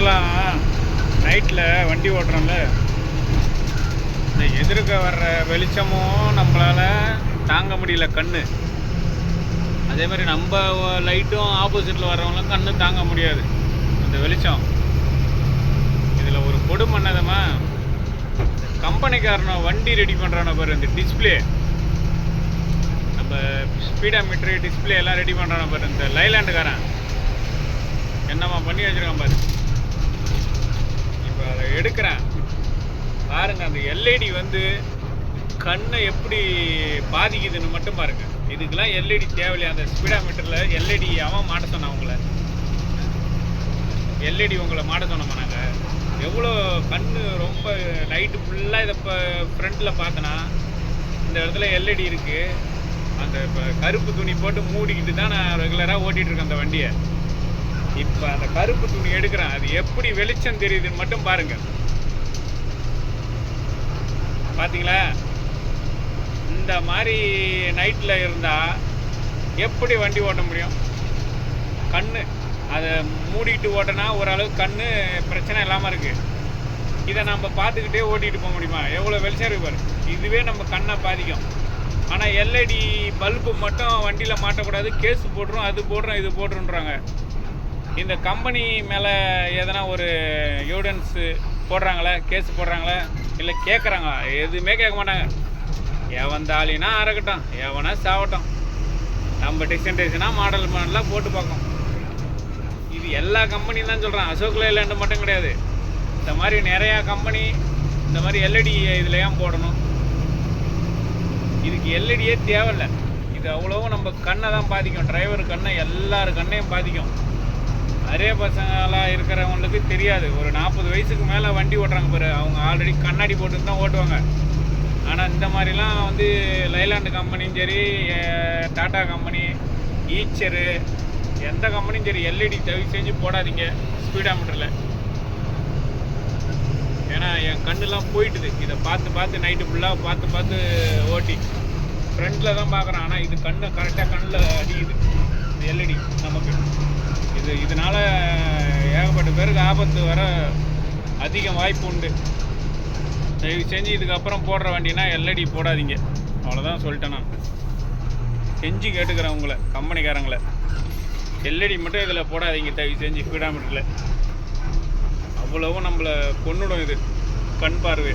டிரைவர்லாம் நைட்டில் வண்டி ஓட்டுறோம்ல. இந்த எதிர்க்க வர்ற வெளிச்சமும் நம்மளால் தாங்க முடியல கண்ணு. அதே மாதிரி நம்ம லைட்டும் ஆப்போசிட்டில் வர்றவங்களும் கண்ணு தாங்க முடியாது. அந்த வெளிச்சம். இதில் ஒரு கொடுமை கம்பெனிக்காரனோ கம்பெனிக்காரனை வண்டி ரெடி பண்ணுறான பாரு இந்த டிஸ்பிளே நம்ம ஸ்பீடா மீட்ரு டிஸ்பிளே எல்லாம் ரெடி பண்ணுறான பாரு இந்த லைலாண்டுக்காரன் என்னம்மா பண்ணி வச்சிருக்கான் பாரு. எடுக்கிறேன். பாருங்க அந்த எல்இடி வந்து கண்ணை எப்படி பாதிக்குதுன்னு மட்டும் பாருங்க. இதுக்கெல்லாம் எல்இடி தேவையில்லையா அந்த ஸ்பீடா மீட்டரில் எல்இடி அவன் மாட்ட சொன்னான் உங்களை எல்இடி உங்களை மாட்ட சொன்னோமா நாங்கள் எவ்வளோ கண்ணு ரொம்ப லைட்டு ஃபுல்லாக இதை இப்போ ஃப்ரண்ட்டில் பார்த்தனா இந்த இடத்துல எல்இடி இருக்குது அந்த இப்போ கருப்பு துணி போட்டு மூடிக்கிட்டு தான் நான் ரெகுலராக ஓட்டிகிட்டு இருக்கேன் அந்த வண்டியை. இப்போ அந்த கருப்பு துணி எடுக்கிறேன். அது எப்படி வெளிச்சம் தெரியுதுன்னு மட்டும் பாருங்க. பாத்தீங்களா? இந்த மாதிரி நைட்டில் இருந்தால் எப்படி வண்டி ஓட்ட முடியும்? கண் அதை மூடிட்டு ஓட்டினா ஓரளவுக்கு கண் பிரச்சனை இல்லாமல் இருக்குது இதை நம்ம பார்த்துக்கிட்டே ஓட்டிகிட்டு போக முடியுமா? எவ்வளோ வெளிச்சம் இருக்கு பாரு. இதுவே நம்ம கண்ணை பாதிக்கும். ஆனால் எல்இடி பல்பு மட்டும் வண்டியில் மாட்டக்கூடாது. கேஸ் போட்டுரும் அது போடுறோம் இது போட்டுருன்றாங்க. இந்த கம்பெனி மேலே எதனா ஒரு எவிடன்ஸு போடுறாங்களே கேஸ் போடுறாங்களா இல்லை கேட்குறாங்களா எதுவுமே கேட்க மாட்டாங்க. எவன் தாலினா அறக்கட்டும் எவனா சாவட்டும். நம்ம டிசைன் டிசைனாக மாடல் மாடலாக போட்டு பார்க்கோம் இது எல்லா கம்பெனியும் தான் சொல்கிறேன் அசோக் லேலேண்டு மட்டும் கிடையாது. இந்த மாதிரி நிறையா கம்பெனி இந்த மாதிரி எல்இடி இதில் ஏன் போடணும். இதுக்கு எல்இடியே தேவையில்லை. இது அவ்வளோவும் நம்ம கண்ணை தான் பாதிக்கும். டிரைவர் கண்ணை எல்லார் கண்ணையும் பாதிக்கும். நிறைய பசங்களாம் இருக்கிறவங்களுக்கு தெரியாது. ஒரு நாற்பது வயசுக்கு மேலே வண்டி ஓட்டுறாங்க பாரு. அவங்க ஆல்ரெடி கண்ணாடி போட்டு தான் ஓட்டுவாங்க. ஆனால் இந்த மாதிரிலாம் வந்து லைலாண்டு கம்பெனியும் சரி டாட்டா டாடா கம்பெனி ஈச்சரு எந்த கம்பெனியும் சரி எல்இடி தயவு செஞ்சு போடாதீங்க ஸ்பீடாமீட்டரில் ஏன்னா என் கண்ணுலாம் போயிட்டுது. இதை பார்த்து பார்த்து நைட்டு ஃபுல்லாக பார்த்து பார்த்து ஓட்டி. ஃப்ரண்ட்டில் தான் பார்க்குறேன். ஆனால் இது கண்ணு கரெக்டாக கண்ணில் அடிக்குது இந்த எல்இடி நமக்கு இது இதனால் ஏகப்பட்ட பேருக்கு ஆபத்து வர அதிகம் வாய்ப்பு உண்டு. தயவு செஞ்சு இதுக்கப்புறம் போடுற வண்டினா எல்ஐடி போடாதீங்க. அவ்வளோதான் சொல்லிட்டேன் நான். செஞ்சு கேட்டுக்கிறேன் உங்களை கம்பெனிக்காரங்களை. எல்ஐடி மட்டும் இதில் போடாதீங்க தயவு செஞ்சு ஸ்பீடாமீட்டரில் அவ்வளவும் நம்மளை கொன்னுடும் இது. கண் பார்வை.